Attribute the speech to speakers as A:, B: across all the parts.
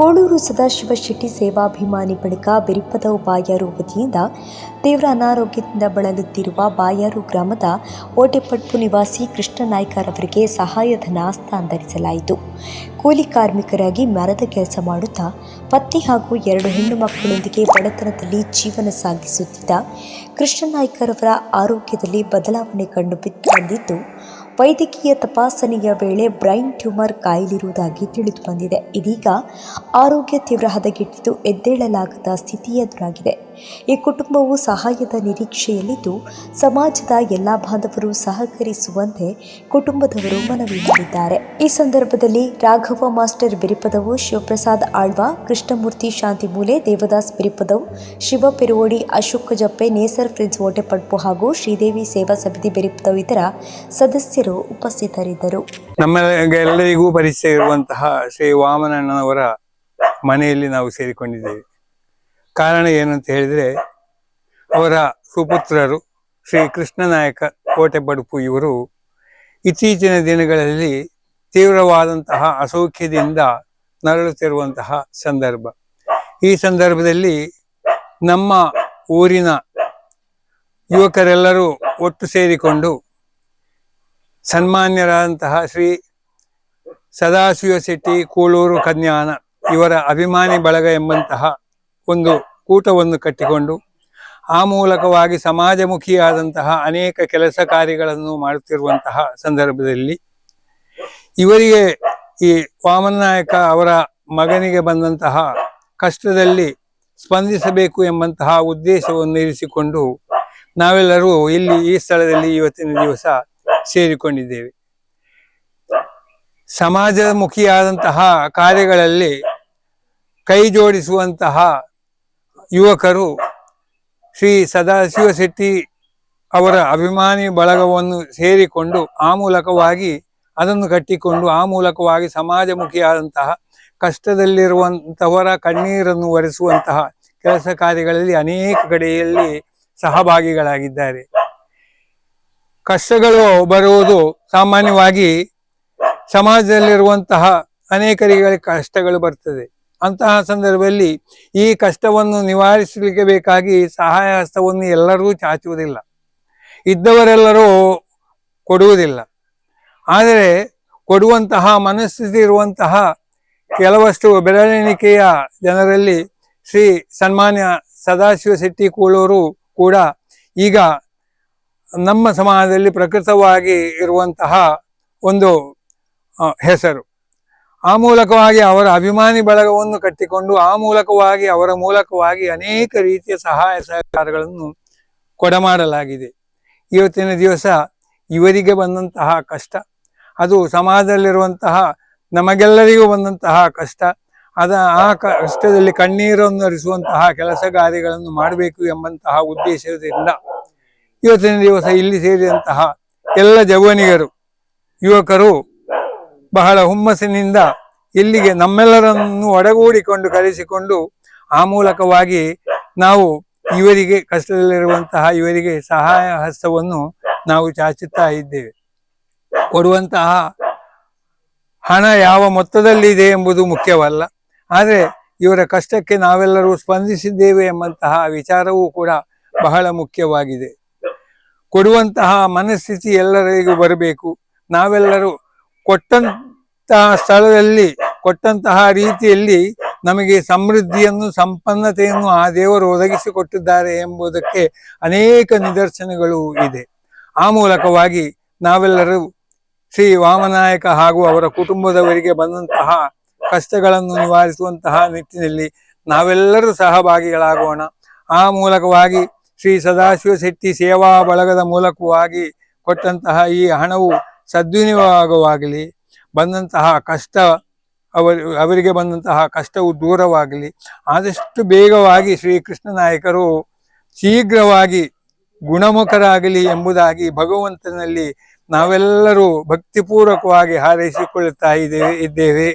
A: ಕೋಳೂರು ಸದಾಶಿವ ಶೆಟ್ಟಿ ಸೇವಾಭಿಮಾನಿ ಬಳಿಕ ಬಿರಿಪದ ಬಾಯಾರು ವತಿಯಿಂದ ತೀವ್ರ ಅನಾರೋಗ್ಯದಿಂದ ಬಳಲುತ್ತಿರುವ ಬಾಯಾರು ಗ್ರಾಮದ ಓಟೆಪಟ್ಪು ನಿವಾಸಿ ಕೃಷ್ಣ ನಾಯ್ಕರವರಿಗೆ ಸಹಾಯಧನ ಹಸ್ತಾಂತರಿಸಲಾಯಿತು. ಕೂಲಿ ಕಾರ್ಮಿಕರಾಗಿ ಮರದ ಕೆಲಸ ಮಾಡುತ್ತಾ, ಪತ್ನಿ ಹಾಗೂ ಎರಡು ಹೆಣ್ಣು ಮಕ್ಕಳೊಂದಿಗೆ ಬಡತನದಲ್ಲಿ ಜೀವನ ಸಾಗಿಸುತ್ತಿದ್ದ ಕೃಷ್ಣ ನಾಯ್ಕರವರ ಆರೋಗ್ಯದಲ್ಲಿ ಬದಲಾವಣೆ ಕಂಡು ಬಂದಿದ್ದು ವೈದ್ಯಕೀಯ ತಪಾಸಣೆಯ ವೇಳೆ ಬ್ರೈನ್ ಟ್ಯೂಮರ್ ಕಾಯಿಲಿರುವುದಾಗಿ ತಿಳಿದು ಬಂದಿದೆ. ಇದೀಗ ಆರೋಗ್ಯ ತೀವ್ರ ಹದಗೆಟ್ಟಿದ್ದು ಎದ್ದೇಳಲಾಗದ ಸ್ಥಿತಿ ಎದುರಾಗಿದೆ. ಈ ಕುಟುಂಬವು ಸಹಾಯದ ನಿರೀಕ್ಷೆಯಲ್ಲಿದ್ದು, ಸಮಾಜದ ಎಲ್ಲ ಬಾಂಧವರು ಸಹಕರಿಸುವಂತೆ ಕುಟುಂಬದವರು ಮನವಿ ಮಾಡಿದ್ದಾರೆ ಈ ಸಂದರ್ಭದಲ್ಲಿ ರಾಘವ ಮಾಸ್ಟರ್ ಬಿರಿಪದವು ಶಿವಪ್ರಸಾದ್ ಆಳ್ವ, ಕೃಷ್ಣಮೂರ್ತಿ ಶಾಂತಿ ಮೂಲೆ ದೇವದಾಸ್ ಬಿರಿಪದವು, ಶಿವ ಪೆರುವೋಡಿ, ಅಶೋಕ ಜಪ್ಪೆ, ನೇಸರ್ ಫ್ರಿಜ್ ಓಟೆಪಡ್ಪು ಹಾಗೂ ಶ್ರೀದೇವಿ ಸೇವಾ ಸಮಿತಿ ಬೆರಿಪದವು ಇತರ ಸದಸ್ಯರು ಉಪಸ್ಥಿತರಿದ್ದರು.
B: ನಮ್ಮೆಲ್ಲರಿಗೂ ಪರಿಚಯ ಇರುವಂತಹ ಶ್ರೀ ವಾಮನಣ್ಣನವರ ಮನೆಯಲ್ಲಿ ನಾವು ಸೇರಿಕೊಂಡಿದ್ದೇವೆ. ಕಾರಣ ಏನಂತ ಹೇಳಿದ್ರೆ, ಅವರ ಸುಪುತ್ರರು ಶ್ರೀ ಕೃಷ್ಣನಾಯಕ ಕೋಟೆಬಡುಪು ಇವರು ಇತ್ತೀಚಿನ ದಿನಗಳಲ್ಲಿ ತೀವ್ರವಾದಂತಹ ಅಸೌಖ್ಯದಿಂದ ನರಳುತ್ತಿರುವಂತಹ ಸಂದರ್ಭ. ಈ ಸಂದರ್ಭದಲ್ಲಿ ನಮ್ಮ ಊರಿನ ಯುವಕರೆಲ್ಲರೂ ಒಟ್ಟು ಸೇರಿಕೊಂಡು ಸನ್ಮಾನ್ಯರಾದಂತಹ ಶ್ರೀ ಸದಾಶಿವ ಶೆಟ್ಟಿ, ಕೂಳೂರು ಕನ್ಯಾನ ಇವರ ಅಭಿಮಾನಿ ಬಳಗ ಎಂಬಂತಹ ಒಂದು ಕೂಟವನ್ನು ಕಟ್ಟಿಕೊಂಡು ಆ ಮೂಲಕವಾಗಿ ಸಮಾಜಮುಖಿಯಾದಂತಹ ಅನೇಕ ಕೆಲಸ ಕಾರ್ಯಗಳನ್ನು ಮಾಡುತ್ತಿರುವಂತಹ ಸಂದರ್ಭದಲ್ಲಿ ಇವರಿಗೆ ಈ ವಾಮನಾಯಕ ಅವರ ಮಗನಿಗೆ ಬಂದಂತಹ ಕಷ್ಟದಲ್ಲಿ ಸ್ಪಂದಿಸಬೇಕು ಎಂಬಂತಹ ಉದ್ದೇಶವನ್ನು ಇರಿಸಿಕೊಂಡು ನಾವೆಲ್ಲರೂ ಇಲ್ಲಿ ಈ ಸ್ಥಳದಲ್ಲಿ ಇವತ್ತಿನ ದಿವಸ ಸೇರಿಕೊಂಡಿದ್ದೇವೆ. ಸಮಾಜಮುಖಿಯಾದಂತಹ ಕಾರ್ಯಗಳಲ್ಲಿ ಕೈ ಜೋಡಿಸುವಂತಹ ಯುವಕರು ಶ್ರೀ ಸದಾಶಿವ ಶೆಟ್ಟಿ ಅವರ ಅಭಿಮಾನಿ ಬಳಗವನ್ನು ಸೇರಿಕೊಂಡು ಆ ಮೂಲಕವಾಗಿ ಅದನ್ನು ಕಟ್ಟಿಕೊಂಡು ಆ ಮೂಲಕವಾಗಿ ಸಮಾಜಮುಖಿಯಾದಂತಹ ಕಷ್ಟದಲ್ಲಿರುವಂತಹವರ ಕಣ್ಣೀರನ್ನು ಒರೆಸುವಂತಹ ಕೆಲಸ ಕಾರ್ಯಗಳಲ್ಲಿ ಅನೇಕ ಕಡೆಯಲ್ಲಿ ಸಹಭಾಗಿಗಳಾಗಿದ್ದಾರೆ. ಕಷ್ಟಗಳು ಬರುವುದು ಸಾಮಾನ್ಯವಾಗಿ ಸಮಾಜದಲ್ಲಿರುವಂತಹ ಅನೇಕರಿಗೆ ಕಷ್ಟಗಳು ಬರ್ತದೆ. ಅಂತಹ ಸಂದರ್ಭದಲ್ಲಿ ಈ ಕಷ್ಟವನ್ನು ನಿವಾರಿಸಲಿಕ್ಕೆ ಬೇಕಾಗಿ ಸಹಾಯ ಹಸ್ತವನ್ನು ಎಲ್ಲರೂ ಚಾಚುವುದಿಲ್ಲ. ಇದ್ದವರೆಲ್ಲರೂ ಕೊಡುವುದಿಲ್ಲ. ಆದರೆ ಕೊಡುವಂತಹ ಮನಸ್ಥಿತಿ ಇರುವಂತಹ ಕೆಲವಷ್ಟು ಬೆರಳೆಣಿಕೆಯ ಜನರಲ್ಲಿ ಶ್ರೀ ಸನ್ಮಾನ್ಯ ಸದಾಶಿವ ಶೆಟ್ಟಿ ಕೂಳೂರು ಕೂಡ ಈಗ ನಮ್ಮ ಸಮಾಜದಲ್ಲಿ ಪ್ರಕೃತವಾಗಿ ಇರುವಂತಹ ಒಂದು ಹೆಸರು. ಆ ಮೂಲಕವಾಗಿ ಅವರ ಅಭಿಮಾನಿ ಬಳಗವನ್ನು ಕಟ್ಟಿಕೊಂಡು ಆ ಮೂಲಕವಾಗಿ ಅವರ ಮೂಲಕವಾಗಿ ಅನೇಕ ರೀತಿಯ ಸಹಾಯ ಸಹಕಾರಗಳನ್ನು ಕೊಡಮಾಡಲಾಗಿದೆ. ಇವತ್ತಿನ ದಿವಸ ಇವರಿಗೆ ಬಂದಂತಹ ಕಷ್ಟ, ಅದು ಸಮಾಜದಲ್ಲಿರುವಂತಹ ನಮಗೆಲ್ಲರಿಗೂ ಬಂದಂತಹ ಕಷ್ಟ, ಅದ ಆ ಕಷ್ಟದಲ್ಲಿ ಕಣ್ಣೀರನ್ನು ಹರಿಸುವಂತಹ ಕೆಲಸ ಕಾರ್ಯಗಳನ್ನು ಮಾಡಬೇಕು ಎಂಬಂತಹ ಉದ್ದೇಶದಿಂದ ಇವತ್ತಿನ ದಿವಸ ಇಲ್ಲಿ ಸೇರಿದಂತಹ ಎಲ್ಲ ಜವನಿಗರು, ಯುವಕರು ಬಹಳ ಹುಮ್ಮಸ್ಸಿನಿಂದ ಇಲ್ಲಿಗೆ ನಮ್ಮೆಲ್ಲರನ್ನು ಒಡಗೂಡಿಕೊಂಡು ಕರೆಸಿಕೊಂಡು ಆ ಮೂಲಕವಾಗಿ ನಾವು ಇವರಿಗೆ ಕಷ್ಟದಲ್ಲಿರುವಂತಹ ಇವರಿಗೆ ಸಹಾಯ ಹಸ್ತವನ್ನು ನಾವು ಚಾಚುತ್ತಾ ಇದ್ದೇವೆ. ಕೊಡುವಂತಹ ಹಣ ಯಾವ ಮೊತ್ತದಲ್ಲಿದೆ ಎಂಬುದು ಮುಖ್ಯವಲ್ಲ. ಆದರೆ ಇವರ ಕಷ್ಟಕ್ಕೆ ನಾವೆಲ್ಲರೂ ಸ್ಪಂದಿಸಿದ್ದೇವೆ ಎಂಬಂತಹ ವಿಚಾರವೂ ಕೂಡ ಬಹಳ ಮುಖ್ಯವಾಗಿದೆ. ಕೊಡುವಂತಹ ಮನಸ್ಥಿತಿ ಎಲ್ಲರಿಗೂ ಬರಬೇಕು. ನಾವೆಲ್ಲರೂ ಕೊಟ್ಟಂತಹ ಸ್ಥಳದಲ್ಲಿ, ಕೊಟ್ಟಂತಹ ರೀತಿಯಲ್ಲಿ ನಮಗೆ ಸಮೃದ್ಧಿಯನ್ನು, ಸಂಪನ್ನತೆಯನ್ನು ಆ ದೇವರು ಒದಗಿಸಿಕೊಟ್ಟಿದ್ದಾರೆ ಎಂಬುದಕ್ಕೆ ಅನೇಕ ನಿದರ್ಶನಗಳು ಇದೆ. ಆ ಮೂಲಕವಾಗಿ ನಾವೆಲ್ಲರೂ ಶ್ರೀ ವಾಮನಾಯಕ ಹಾಗೂ ಅವರ ಕುಟುಂಬದವರಿಗೆ ಬಂದಂತಹ ಕಷ್ಟಗಳನ್ನು ನಿವಾರಿಸುವಂತಹ ನಿಟ್ಟಿನಲ್ಲಿ ನಾವೆಲ್ಲರೂ ಸಹಭಾಗಿಗಳಾಗೋಣ. ಆ ಮೂಲಕವಾಗಿ ಶ್ರೀ ಸದಾಶಿವ ಶೆಟ್ಟಿ ಸೇವಾ ಬಳಗದ ಮೂಲಕವಾಗಿ ಕೊಟ್ಟಂತಹ ಈ ಹಣವು ಸದ್ವಿನಿಯೋಗವಾಗಲಿ, ಬಂದಂತಹ ಕಷ್ಟ ಅವರು, ಅವರಿಗೆ ಬಂದಂತಹ ಕಷ್ಟವು ದೂರವಾಗಲಿ, ಆದಷ್ಟು ಬೇಗವಾಗಿ ಶ್ರೀ ಕೃಷ್ಣ ನಾಯಕರು ಶೀಘ್ರವಾಗಿ ಗುಣಮುಖರಾಗಲಿ ಎಂಬುದಾಗಿ ಭಗವಂತನಲ್ಲಿ ನಾವೆಲ್ಲರೂ ಭಕ್ತಿಪೂರ್ವಕವಾಗಿ ಹಾರೈಸಿಕೊಳ್ಳುತ್ತಾ ಇದ್ದೇವೆ ಇದ್ದೇವೆ.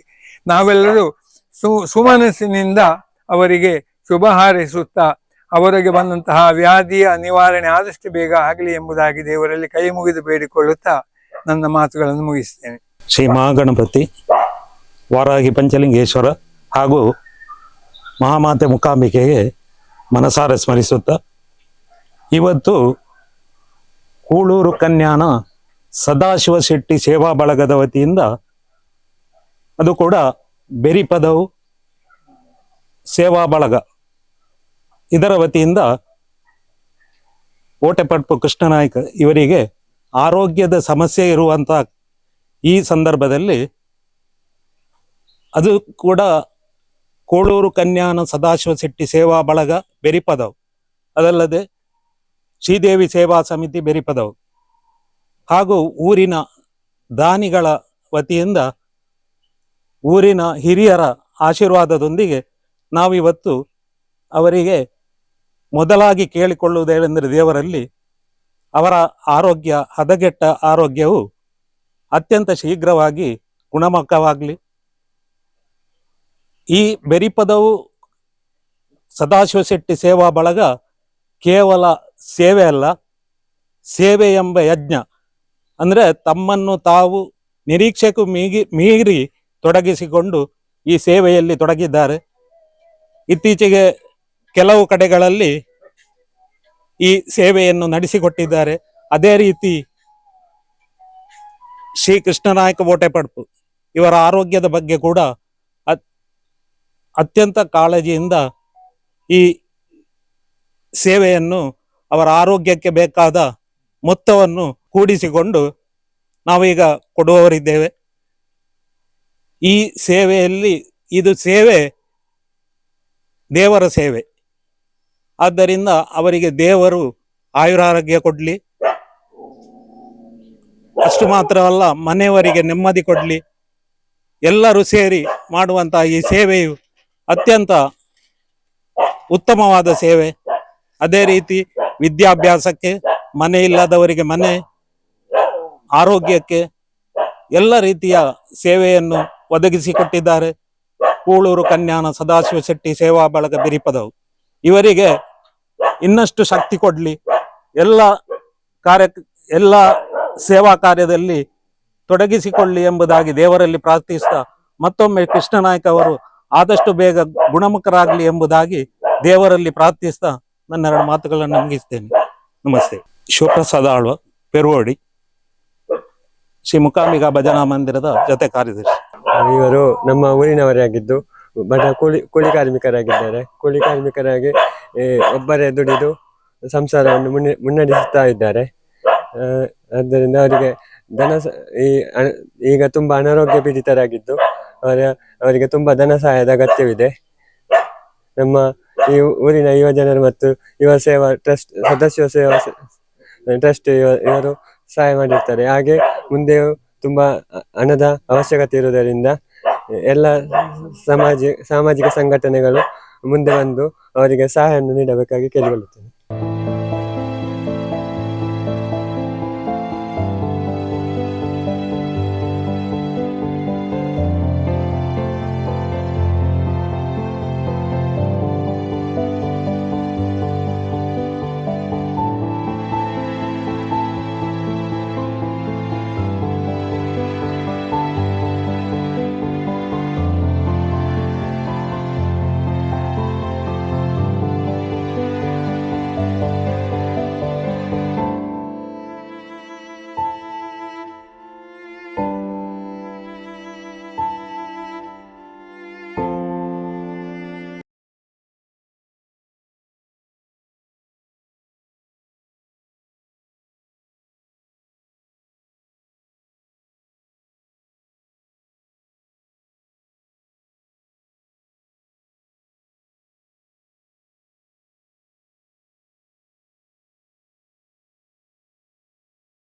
B: ನಾವೆಲ್ಲರೂ ಸು, ಸುಮನಸ್ಸಿನಿಂದ ಅವರಿಗೆ ಶುಭ ಹಾರೈಸುತ್ತಾ ಅವರಿಗೆ ಬಂದಂತಹ ವ್ಯಾಧಿಯ ನಿವಾರಣೆ ಆದಷ್ಟು ಬೇಗ ಆಗಲಿ ಎಂಬುದಾಗಿ ದೇವರಲ್ಲಿ ಕೈ ಮುಗಿದು ಬೇಡಿಕೊಳ್ಳುತ್ತಾ ನನ್ನ ಮಾತುಗಳನ್ನು ಮುಗಿಸ್ತೇನೆ
C: ಶ್ರೀ ಮಹಾಗಣಪತಿ ವಾರಾಗಿ ಪಂಚಲಿಂಗೇಶ್ವರ ಹಾಗೂ ಮಹಾಮಾತೆ ಮುಕಾಂಬಿಕೆಗೆ ಮನಸಾರೆ ಸ್ಮರಿಸುತ್ತಾ, ಇವತ್ತು ಕೂಳೂರು ಕನ್ಯಾನ ಸದಾಶಿವ ಶೆಟ್ಟಿ ಸೇವಾ ಬಳಗದ ವತಿಯಿಂದ ಅದು ಕೂಡ ಬೆರಿಪದವು ಸೇವಾ ಬಳಗ. ಇದರ ವತಿಯಿಂದ ಓಟೆಪಟ್ಪು ಕೃಷ್ಣನಾಯ್ಕ ಇವರಿಗೆ ಆರೋಗ್ಯದ ಸಮಸ್ಯೆ ಇರುವಂತ ಈ ಸಂದರ್ಭದಲ್ಲಿ ಅದು ಕೂಡ ಕೋಳೂರು ಕನ್ಯಾನ ಸದಾಶಿವ ಶೆಟ್ಟಿ ಸೇವಾ ಬಳಗ ಬೆರಿಪದವು. ಅದಲ್ಲದೆ ಶ್ರೀದೇವಿ ಸೇವಾ ಸಮಿತಿ ಬೆರಿಪದವು. ಹಾಗೂ ಊರಿನ ದಾನಿಗಳ ವತಿಯಿಂದ ಊರಿನ ಹಿರಿಯರ ಆಶೀರ್ವಾದದೊಂದಿಗೆ ನಾವಿವತ್ತು ಅವರಿಗೆ ಮೊದಲಾಗಿ ಕೇಳಿಕೊಳ್ಳುವುದೇನೆಂದರೆ ದೇವರಲ್ಲಿ ಅವರ ಆರೋಗ್ಯ, ಹದಗೆಟ್ಟ ಆರೋಗ್ಯವು ಅತ್ಯಂತ ಶೀಘ್ರವಾಗಿ ಗುಣಮುಖವಾಗಲಿ. ಈ ಬೆರಿಪದವು ಸದಾಶಿವ ಶೆಟ್ಟಿ ಸೇವಾ ಬಳಗ ಕೇವಲ ಸೇವೆ ಅಲ್ಲ, ಸೇವೆ ಎಂಬ ಯಜ್ಞ. ಅಂದರೆ ತಮ್ಮನ್ನು ತಾವು ನಿರೀಕ್ಷೆಗೂ ಮೀಗಿ, ಮೀರಿ ತೊಡಗಿಸಿಕೊಂಡು ಈ ಸೇವೆಯಲ್ಲಿ ತೊಡಗಿದ್ದಾರೆ. ಇತ್ತೀಚೆಗೆ ಕೆಲವು ಕಡೆಗಳಲ್ಲಿ ಈ ಸೇವೆಯನ್ನು ನಡೆಸಿಕೊಟ್ಟಿದ್ದಾರೆ. ಅದೇ ರೀತಿ ಶ್ರೀ ಕೃಷ್ಣನಾಯಕ ಬೋಟೆಪಡ್ಪು ಇವರ ಆರೋಗ್ಯದ ಬಗ್ಗೆ ಕೂಡ ಅತ್- ಅತ್ಯಂತ ಕಾಳಜಿಯಿಂದ ಈ ಸೇವೆಯನ್ನು ಅವರ ಆರೋಗ್ಯಕ್ಕೆ ಬೇಕಾದ ಮೊತ್ತವನ್ನು ಕೂಡಿಸಿಕೊಂಡು ನಾವೀಗ ಕೊಡುವವರಿದ್ದೇವೆ. ಈ ಸೇವೆಯಲ್ಲಿ, ಇದು ಸೇವೆ ದೇವರ ಸೇವೆ. ಆದ್ದರಿಂದ ಅವರಿಗೆ ದೇವರು ಆಯುರಾರೋಗ್ಯ ಕೊಡ್ಲಿ. ಅಷ್ಟು ಮಾತ್ರವಲ್ಲ, ಮನೆಯವರಿಗೆ ನೆಮ್ಮದಿ ಕೊಡ್ಲಿ. ಎಲ್ಲರೂ ಸೇರಿ ಮಾಡುವಂತಹ ಈ ಸೇವೆಯು ಅತ್ಯಂತ ಉತ್ತಮವಾದ ಸೇವೆ. ಅದೇ ರೀತಿ ವಿದ್ಯಾಭ್ಯಾಸಕ್ಕೆ, ಮನೆ ಇಲ್ಲದವರಿಗೆ ಮನೆ, ಆರೋಗ್ಯಕ್ಕೆ ಎಲ್ಲ ರೀತಿಯ ಸೇವೆಯನ್ನು ಒದಗಿಸಿಕೊಟ್ಟಿದ್ದಾರೆ. ಕೂಳೂರು ಕನ್ಯಾನ ಸದಾಶಿವ ಶೆಟ್ಟಿ ಸೇವಾ ಬಳಗ ಬಿರಿಪದವು. ಇವರಿಗೆ ಇನ್ನಷ್ಟು ಶಕ್ತಿ ಕೊಡ್ಲಿ. ಎಲ್ಲ ಕಾರ್ಯ, ಎಲ್ಲ ಸೇವಾ ಕಾರ್ಯದಲ್ಲಿ ತೊಡಗಿಸಿಕೊಳ್ಳಿ ಎಂಬುದಾಗಿ ದೇವರಲ್ಲಿ ಪ್ರಾರ್ಥಿಸ್ತಾ ಮತ್ತೊಮ್ಮೆ ಕೃಷ್ಣನಾಯ್ಕ ಅವರು ಆದಷ್ಟು ಬೇಗ ಗುಣಮುಖರಾಗಲಿ ಎಂಬುದಾಗಿ ದೇವರಲ್ಲಿ ಪ್ರಾರ್ಥಿಸ್ತಾ ನನ್ನೆರಡು ಮಾತುಗಳನ್ನು ಮುಗಿಸ್ತೇನೆ. ನಮಸ್ತೆ. ಶಿವಪ್ರಸಾದ ಆಳ್ವ, ಪೆರುವಡಿ, ಶ್ರೀ ಮುಕಾಂಬಿಕಾ ಭಜನಾ ಮಂದಿರದ ಜೊತೆ ಕಾರ್ಯದರ್ಶಿ.
D: ಇವರು ನಮ್ಮ ಊರಿನವರೇ ಆಗಿದ್ದು ಬಡ ಕೂಲಿ ಕೂಲಿ ಕಾರ್ಮಿಕರಾಗಿದ್ದಾರೆ. ಕೂಲಿ ಕಾರ್ಮಿಕರಾಗಿ ಒಬ್ಬರೇ ದುಡಿದು ಸಂಸಾರವನ್ನು ಮುನ್ನ, ಮುನ್ನಡೆಸುತ್ತಾ ಇದ್ದಾರೆ. ಆದ್ದರಿಂದ ಅವರಿಗೆ ಧನ ಈ ಈಗ ತುಂಬಾ ಅನಾರೋಗ್ಯ ಪೀಡಿತರಾಗಿದ್ದು ಅವರ, ಅವರಿಗೆ ತುಂಬಾ ಧನ ಸಹಾಯದ ಅಗತ್ಯವಿದೆ. ನಮ್ಮ ಈ ಊರಿನ ಯುವ ಜನರು ಮತ್ತು ಯುವ ಸೇವಾ ಟ್ರಸ್ಟ್, ಸದಸ್ಯ ಸೇವಾ ಟ್ರಸ್ಟ್ ಇವರು ಸಹಾಯ ಮಾಡಿರ್ತಾರೆ. ಹಾಗೆ ಮುಂದೆಯೂ ತುಂಬಾ ಹಣದ ಅವಶ್ಯಕತೆ ಇರುವುದರಿಂದ ಎಲ್ಲ ಸಮಾಜ ಸಾಮಾಜಿಕ ಸಂಘಟನೆಗಳು ಮುಂದೆ ಬಂದು ಅವರಿಗೆ ಸಹಾಯವನ್ನು ನೀಡಬೇಕಾಗಿ ಕೇಳಿಕೊಳ್ಳುತ್ತೇನೆ.